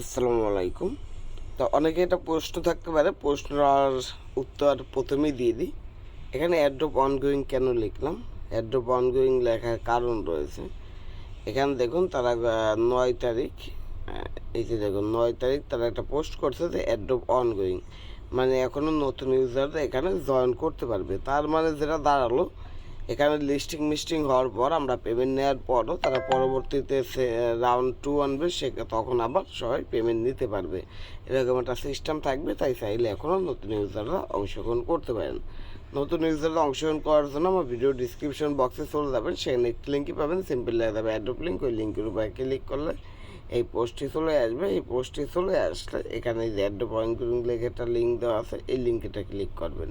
আসসালামু আলাইকুম। তো অনেকে এটা প্রশ্ন থাকতে পারে, প্রশ্নর উত্তর প্রথমেই দিয়ে দিই। এখানে অ্যাড্রপ অনগোয়িং কেন লিখলাম? অ্যাড্রপ অনগোয়িং লেখার কারণ রয়েছে। এখানে দেখুন, তারা নয় তারিখ এই যে দেখুন, নয় তারিখ তারা একটা পোস্ট করছে যে অ্যাড্রপ অনগোয়িং মানে এখনও নতুন ইউজাররা এখানে জয়েন করতে পারবে। তার মানে যেটা দাঁড়াল এখানে লিস্টিং মিস্টিং হওয়ার পর আমরা পেমেন্ট নেওয়ার পরও তারা পরবর্তীতে রাউন্ড টু আনবে, সে তখন আবার সবাই পেমেন্ট নিতে পারবে। এরকম একটা সিস্টেম থাকবে, তাই চাইলে এখনও নতুন ইউজাররা অংশগ্রহণ করতে পারেন। নতুন ইউজাররা অংশগ্রহণ করার জন্য আমার ভিডিও ডিসক্রিপশন বক্সে চলে যাবেন, সেখানে একটি লিঙ্কই পাবেন সিম্পল লেগে যাবে অ্যাড্রপ লিঙ্ক ওই লিঙ্কের উপরে ক্লিক করলে এই পোস্টটি চলে আসবে, এই পোস্টটি চলে আসলে এখানে যে অ্যাড্রপ পয়েন্ট লিখে একটা লিঙ্ক দেওয়া আছে, এই লিঙ্কটা ক্লিক করবেন।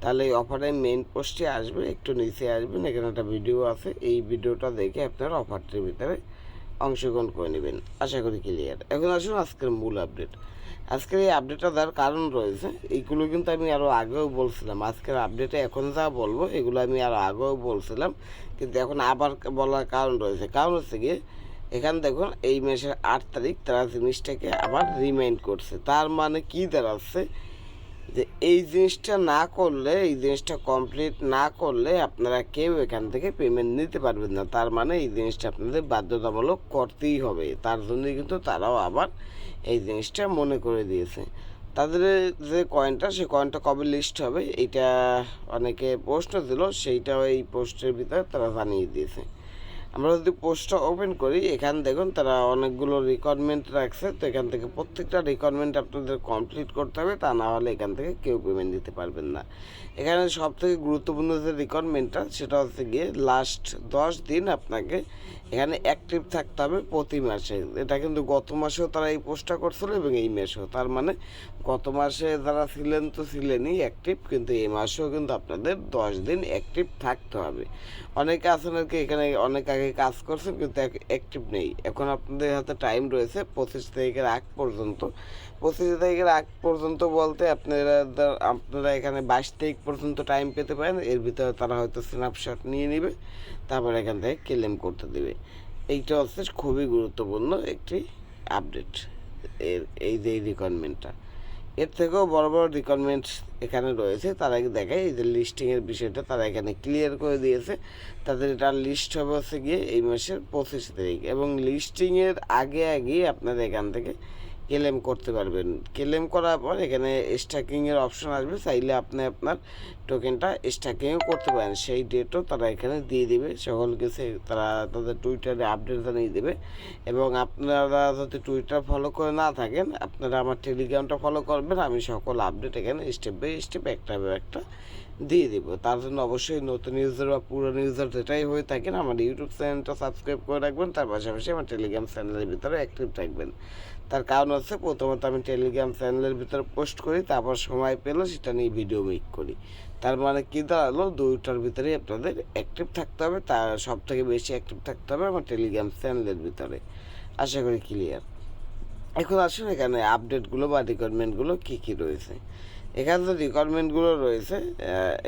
তাহলে এই অফারের মেইন পোস্টে আসবে, একটু নিচে আসবেন, এখানে একটা ভিডিও আছে, এই ভিডিওটা দেখে আপনারা অফারটির ভিতরে অংশগ্রহণ করে নেবেন। আশা করি ক্লিয়ার এখন আসুন আজকের মূল আপডেট আজকের এই আপডেটটা দেওয়ার কারণ রয়েছে, এইগুলো কিন্তু আমি আরও আগেও বলছিলাম। আজকের আপডেটে এখন যা বলব, এগুলো আমি আরও আগেও বলছিলাম, কিন্তু এখন আবার বলার কারণ রয়েছে। কারণ হচ্ছে গিয়ে এখানে দেখুন, এই মাসের আট তারিখ তারা জিনিসটাকে আবার রিমাইন্ড করছে। তার মানে কি দাঁড়াচ্ছে? যে এই জিনিসটা না করলে, এই জিনিসটা কমপ্লিট না করলে আপনারা কেউ এখান থেকে পেমেন্ট নিতে পারবেন না। তার মানে এই জিনিসটা আপনাদের বাধ্যতামূলক করতেই হবে। তার জন্যই কিন্তু তারাও আবার এই জিনিসটা মনে করে দিয়েছে। তাদের যে কয়েনটা সেই কয়েনটা কবে লিস্ট হবে এইটা অনেকে প্রশ্ন দিল, সেইটাও এই পোস্টের ভিতরে তারা জানিয়ে দিয়েছে। আমরা যদি পোস্টটা ওপেন করি, এখান দেখুন তারা অনেকগুলো রিকোয়ারমেন্ট রাখছে, তো এখান থেকে প্রত্যেকটা রিকোয়ারমেন্ট আপনাদের কমপ্লিট করতে হবে, তা না হলে এখান থেকে কেউ পেমেন্ট দিতে পারবেন না। এখানে সব থেকে গুরুত্বপূর্ণ যে রিকোয়ারমেন্টটা সেটা হচ্ছে গিয়ে লাস্ট দশ দিন আপনাকে এখানে অ্যাক্টিভ থাকতে হবে প্রতি মাসে। এটা কিন্তু গত মাসেও তারা এই পোস্টটা করছিল এবং এই মাসেও। তার মানে গত মাসে যারা ছিলেন তো ছিলেনই অ্যাক্টিভ কিন্তু এই মাসেও কিন্তু আপনাদের দশ দিন অ্যাক্টিভ থাকতে হবে। অনেকে আছেন আর কি, এখানে অনেক আগে কাজ করছেন, কিন্তু অ্যাক্টিভ নেই। এখন আপনাদের হাতে টাইম রয়েছে পঁচিশ তারিখের আগ পর্যন্ত। পঁচিশ তারিখের আগ পর্যন্ত বলতে আপনারা আপনারা এখানে বাইশ তারিখ পর্যন্ত টাইম পেতে পারেন, এর ভিতরে তারা হয়তো স্ন্যাপশট নিয়ে নেবে, তারপর এখান থেকে ক্লেম করতে দেবে। এইটা হচ্ছে খুবই গুরুত্বপূর্ণ একটি আপডেট এর, এই যে রিকোয়ারমেন্টটা এর থেকেও বড় বড় রিকোয়ারমেন্টস এখানে রয়েছে। তারা দেখায় এই যে লিস্টিংয়ের বিষয়টা তারা এখানে ক্লিয়ার করে দিয়েছে। তাদের এটা লিস্ট হবে হচ্ছে গিয়ে এই মাসের পঁচিশ তারিখ। এবং লিস্টিংয়ের আগে আগেই আপনাদের এখান থেকে ক্লেম করতে পারবেন। ক্লেম করার পর এখানে স্ট্যাকিংয়ের অপশন আসবে, চাইলে আপনি আপনার টোকেনটা স্ট্যাকিংও করতে পারেন। সেই ডেটও তারা এখানে দিয়ে দেবে। সকল কিছু তারা তাদের টুইটারে আপডেট জানিয়ে দেবে। এবং আপনারা যদি টুইটার ফলো করে না থাকেন, আপনারা আমার টেলিগ্রামটা ফলো করবেন। আমি সকল আপডেট এখানে স্টেপ বাই স্টেপ একটা একটা দিয়ে দিব। তার জন্য অবশ্যই নতুন ইউজার বা পুরনো ইউজার যেটাই হয়ে থাকেন, আমার ইউটিউব চ্যানেলটা সাবস্ক্রাইব করে রাখবেন। তার পাশাপাশি আমার টেলিগ্রাম চ্যানেলের ভিতরে অ্যাক্টিভ থাকবেন। তার কারণ হচ্ছে, প্রথমত আমি টেলিগ্রাম চ্যানেলের ভিতরে পোস্ট করি, তারপর সময় পেলে সেটা নিয়ে ভিডিও মেক করি। তার মানে কী দাঁড়াল? দুইটার ভিতরেই আপনাদের অ্যাক্টিভ থাকতে হবে। তার সব থেকে বেশি অ্যাক্টিভ থাকতে হবে আমার টেলিগ্রাম চ্যানেলের ভিতরে। আশা করি ক্লিয়ার এখন আসুন এখানে আপডেটগুলো বা রিকোয়ারমেন্টগুলো কী কী রয়েছে? এখানে তো রিকোয়ারমেন্টগুলো রয়েছে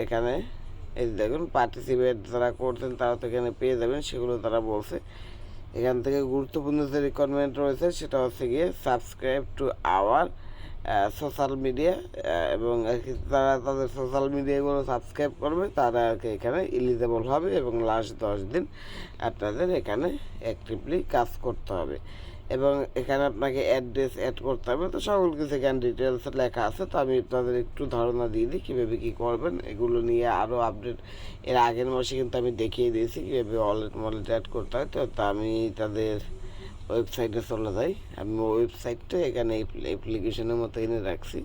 এখানে। এই দেখুন পার্টিসিপেট যারা করছেন তারা তো এখানে পেয়ে যাবেন, সেগুলো তারা বলছে। এখান থেকে গুরুত্বপূর্ণ যে রিকোয়ারমেন্ট রয়েছে, সেটা হচ্ছে গিয়ে subscribe to our social media এবং আর কি তারা তাদের সোশ্যাল মিডিয়াগুলো সাবস্ক্রাইব করবে, তারা আর কি এখানে এলিজেবল হবে এবং লাস্ট দশ দিন আপনাদের এখানে অ্যাক্টিভলি কাজ করতে হবে। এবং এখানে আপনাকে অ্যাড্রেস অ্যাড করতে হবে। তো সকল কিছু এখানে ডিটেলস লেখা আছে। তো আমি আপনাদের একটু ধারণা দিয়ে দিই কীভাবে কী করবেন। এগুলো নিয়ে আরও আপডেট এর আগের মাসে কিন্তু আমি দেখিয়ে দিয়েছি কীভাবে ওয়ালেট মলেট অ্যাড করতে হয়। তো আমি তাদের ওয়েবসাইটে চলে যাই। আমি ওয়েবসাইটটা এখানে অ্যাপ্লিকেশনের মতো এনে রাখছি।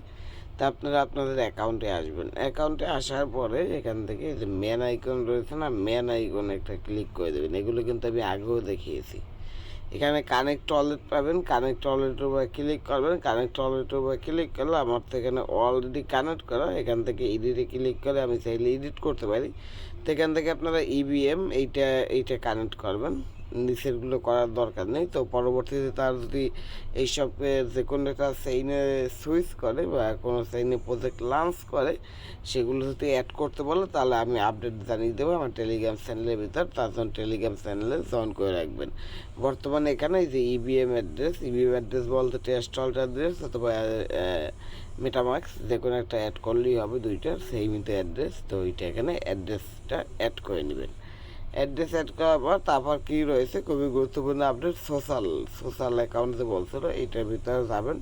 তা আপনারা আপনাদের অ্যাকাউন্টে আসবেন। অ্যাকাউন্টে আসার পরে এখান থেকে যে ম্যান আইকন রয়েছে না ম্যান আইকন একটা ক্লিক করে দেবেন। এগুলো কিন্তু আমি আগেও দেখিয়েছি। এখানে কানেক্ট ওয়ালেট পাবেন কানেক্ট ওয়ালেটের উপরে ক্লিক করবেন কানেক্ট ওয়ালেটের উপরে ক্লিক করলে আমার তো এখানে অলরেডি কানেক্ট করা, এখান থেকে এডিটে ক্লিক করে আমি চাইলে এডিট করতে পারি। তো এখান থেকে আপনারা ইভিএম এইটা এইটা কানেক্ট করবেন। নিচেরগুলো করার দরকার নেই। তো পরবর্তীতে তার যদি এইসব যে কোনো একটা সেইনে সুইচ করে বা কোনো সেইনে প্রজেক্ট লঞ্চ করে, সেগুলো যদি অ্যাড করতে বলে, তাহলে আমি আপডেট জানিয়ে দেবো আমার টেলিগ্রাম চ্যানেলের ভিতর। তার জন্য টেলিগ্রাম চ্যানেলে জয়েন করে রাখবেন। বর্তমানে এখানে যে ইবিএম অ্যাড্রেস ইবিএম অ্যাড্রেস বলতে টেস্ট অল্ট অ্যাড্রেস অথবা মেটামাক্স যে কোনো একটা অ্যাড করলেই হবে দুইটার সেই মতো অ্যাড্রেস তো ওইটা এখানে অ্যাড্রেসটা অ্যাড করে নেবেন। অ্যাড্রেস অ্যাড করার পর তারপর কী রয়েছে, খুবই গুরুত্বপূর্ণ আপডেট সোশ্যাল সোশ্যাল অ্যাকাউন্ট যে বলছিল, এইটার ভিতরে যাবেন।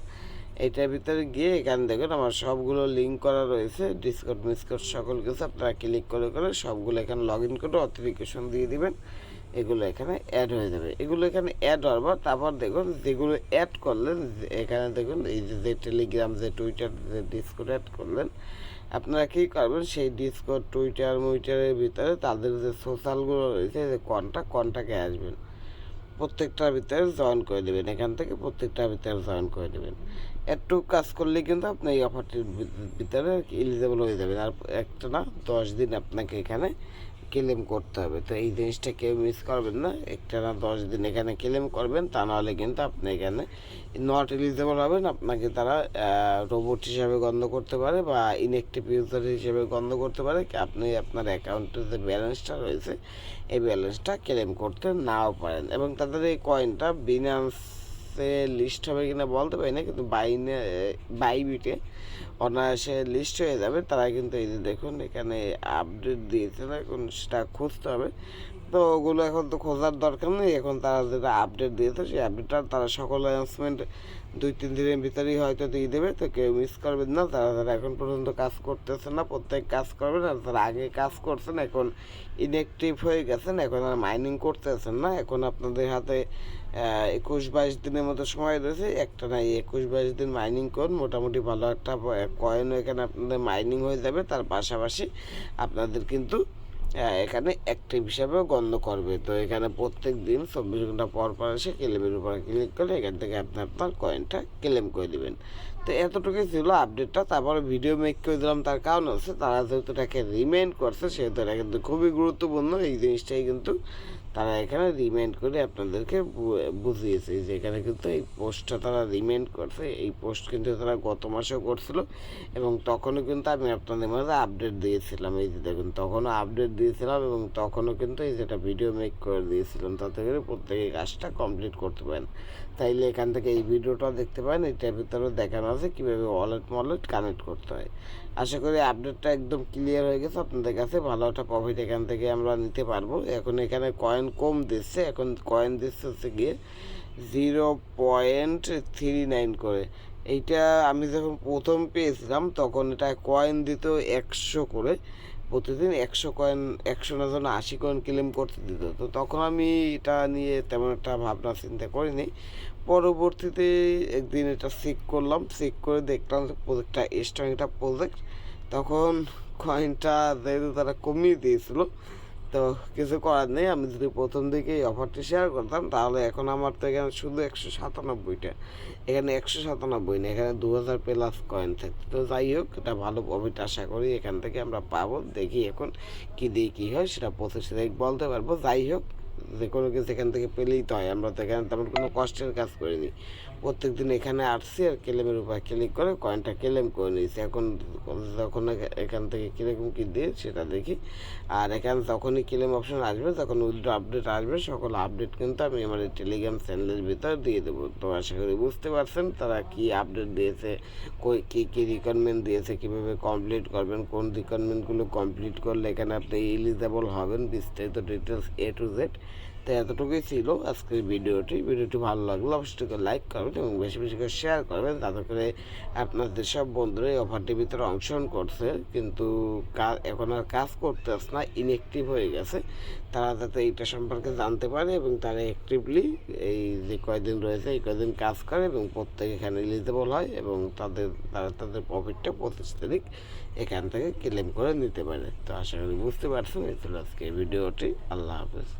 এইটার ভিতরে গিয়ে এখানে দেখুন, আমার সবগুলো লিঙ্ক করা রয়েছে। ডিসকট মিসকট সকল কিছু আপনারা ক্লিক করে করে সবগুলো এখানে লগ ইন করে অথেন্টিকেশন দিয়ে দিবেন। এগুলো এখানে অ্যাড হয়ে যাবে। এগুলো এখানে অ্যাড হওয়ার পর তারপর দেখুন, যেগুলো অ্যাড করলেন, এখানে দেখুন, এই যে টেলিগ্রাম যে টুইটার যে ডিসকোড অ্যাড করলেন আপনারা কী করবেন, সেই ডিসকোড টুইটার মুইটারের ভিতরে তাদের যে সোশ্যালগুলো রয়েছে, যে কনটা কনটাকে আসবেন। প্রত্যেকটার ভিতরে জয়েন করে দেবেন। এখান থেকে প্রত্যেকটার ভিতরে জয়েন করে দেবেন। একটু কাজ করলে কিন্তু আপনি এই অফারটির ভিতরে এলিজেবল হয়ে যাবেন। আর একটা না, দশ দিন আপনাকে এখানে ক্লেম করতে হবে। তো এই জিনিসটা কেউ মিস করবেন না। একটা না দশ দিন এখানে ক্লেম করবেন, তা নাহলে কিন্তু আপনি এখানে নট এলিজেবল হবেন। আপনাকে তারা রোবট হিসাবে গন্ধ করতে পারে বা ইনএক্টিভ ইউজার হিসেবে গন্ধ করতে পারে। আপনি আপনার অ্যাকাউন্টের যে ব্যালেন্সটা রয়েছে, এই ব্যালেন্সটা ক্লেম করতে নাও পারেন। এবং তাদের এই কয়েনটা বিনান্সে লিস্ট হবে কিনা বলতে পারি না, কিন্তু বাইনে বাইবিটে অনায়াসে লিস্ট হয়ে যাবে। তারা কিন্তু এই যে দেখুন, এখানে আপডেট দিয়েছে না, এখন সেটা খুঁজতে হবে। তো ওগুলো এখন তো খোঁজার দরকার নেই, এখন তারা যেটা আপডেট দিয়েছে, সেই আপডেটটা তারা সকল অ্যানাউন্সমেন্ট দুই তিন দিনের ভিতরেই হয়তো দিয়ে দেবে। তো কেউ মিস করবেন না, তারা তারা এখন পর্যন্ত কাজ করতেছে না, প্রত্যেক কাজ করবেন আর তারা আগে কাজ করছেন, এখন ইনঅ্যাক্টিভ হয়ে গেছেন, এখন আর মাইনিং করতেছেন না, এখন আপনাদের হাতে একুশ বাইশ দিনের মতো সময় রয়েছে। একটা না একুশ বাইশ দিন মাইনিং করুন, মোটামুটি ভালো একটা কয়েনও এখানে আপনাদের মাইনিং হয়ে যাবে। তার পাশাপাশি আপনাদের কিন্তু এখানে অ্যাক্টিভ হিসাবেও গণ্য করবে। তো এখানে প্রত্যেক দিন চব্বিশ ঘণ্টা পর পর এসে ক্লেমের উপরে ক্লিক করে এখান থেকে আপনি আপনার কয়েনটা ক্লেম করে দেবেন। তো এতটুকুই ছিল আপডেটটা তারপরে ভিডিও মেক করে দিলাম, তার কারণ হচ্ছে তারা যেহেতু এটাকে রিমেন্ড করছে, সেহেতু এটা কিন্তু খুবই গুরুত্বপূর্ণ। এই জিনিসটাই কিন্তু তারা এখানে রিমাইন্ড করে আপনাদেরকে বুঝিয়েছে যে এখানে কিন্তু এই পোস্টটা তারা রিমাইন্ড করছে। এই পোস্ট কিন্তু তারা গত মাসেও করছিল এবং তখনও কিন্তু আমি আপনাদের মাঝে আপডেট দিয়েছিলাম। এই যে দেখুন, তখনও আপডেট দিয়েছিলাম এবং তখনও কিন্তু এই যেটা ভিডিও মেক করে দিয়েছিলাম, তাতে করে প্রত্যেকে কাজটা কমপ্লিট করতে পারেন। তাইলে এখান থেকে এই ভিডিওটা দেখতে পারেন, এটার ভিতরে দেখানো আছে কীভাবে ওয়ালেট মলেট কানেক্ট করতে হয়। আশা করি আপডেটটা একদম ক্লিয়ার হয়ে গেছে। আপনাদের কাছে ভালো একটা প্রফিট এখান থেকে আমরা নিতে পারব। এখন এখানে কয়েন কম দিচ্ছে এখন কয়েন দিচ্ছে হচ্ছে গিয়ে জিরো পয়েন্ট থ্রি নাইন করে। এইটা আমি যখন প্রথম পেয়েছিলাম, তখন এটা কয়েন দিত একশো করে। প্রতিদিন একশো কয়েন একশো না যেন আশি কয়েন ক্লেম করতে দিত, তো তখন আমি এটা নিয়ে তেমন একটা ভাবনা চিন্তা করিনি। পরবর্তীতে একদিন এটা চেক করলাম চেক করে দেখলাম যে প্রজেক্টটা স্ট্রং একটা প্রজেক্ট তখন কয়েনটা যেহেতু তারা কমিয়ে দিয়েছিল তো কিছু করার নেই। আমি যদি প্রথম দিকে এই অফারটি শেয়ার করতাম, তাহলে এখন আমার তো এখানে শুধু একশো সাতানব্বইটা। এখানে একশো সাতানব্বই না এখানে দু হাজার প্লাস কয়েন থাকতো তো যাই হোক, এটা ভালো প্রফিট আশা করি এখান থেকে আমরা পাবো। দেখি এখন কী দিয়ে কী হয়, সেটা প্রসেসে বলতে পারব। যাই হোক, যে কোনো কিছু এখান থেকে পেলেই তো হয়। আমরা তো এখানে তেমন কোনো কষ্টের কাজ করিনি। প্রত্যেক দিন এখানে আসছি আর ক্লেমের উপর ক্লিক করে কয়েনটা ক্লেম করে নিয়েছি। এখন যখন এখান থেকে কীরকম কী দিয়ে সেটা দেখি। আর এখানে যখনই ক্লেম অপশন আসবে তখন উইথড্র আপডেট আসবে, সকল আপডেট কিন্তু আমি আমার এই টেলিগ্রাম চ্যানেলের ভিতর দিয়ে দেবো। তো আশা করি বুঝতে পারছেন তারা কি আপডেট দিয়েছে কী কী রিকোয়ারমেন্ট দিয়েছে, কীভাবে কমপ্লিট করবেন, কোন রিকোয়ারমেন্টগুলো কমপ্লিট করলে এখানে আপনি এলিজেবল হবেন, বিস্তারিত ডিটেলস এ টু জেড তো এতটুকুই ছিল আজকের ভিডিওটি। ভিডিওটি ভালো লাগল অবশ্যই লাইক করবেন এবং বেশি বেশি করে শেয়ার করবেন যাতে করে আপনাদের সব বন্ধুরা এই অফারটির ভিতরে অংশগ্রহণ করছে। কিন্তু এখন আর কাজ করতে আসে না ইনএক্টিভ হয়ে গেছে। তারা যাতে এইটা সম্পর্কে জানতে পারে এবং তারা অ্যাক্টিভলি এই যে কয়দিন রয়েছে, এই কয়দিন কাজ করে এবং প্রত্যেক এখানে এলিজেবল হয় এবং তাদের, তারা তাদের প্রফিটটা পঁচিশ তারিখ এখান থেকে ক্লেম করে নিতে পারে। তো আশা করি বুঝতে পারছেন, এই ছিল আজকে ভিডিওটি। আল্লাহ হাফেজ।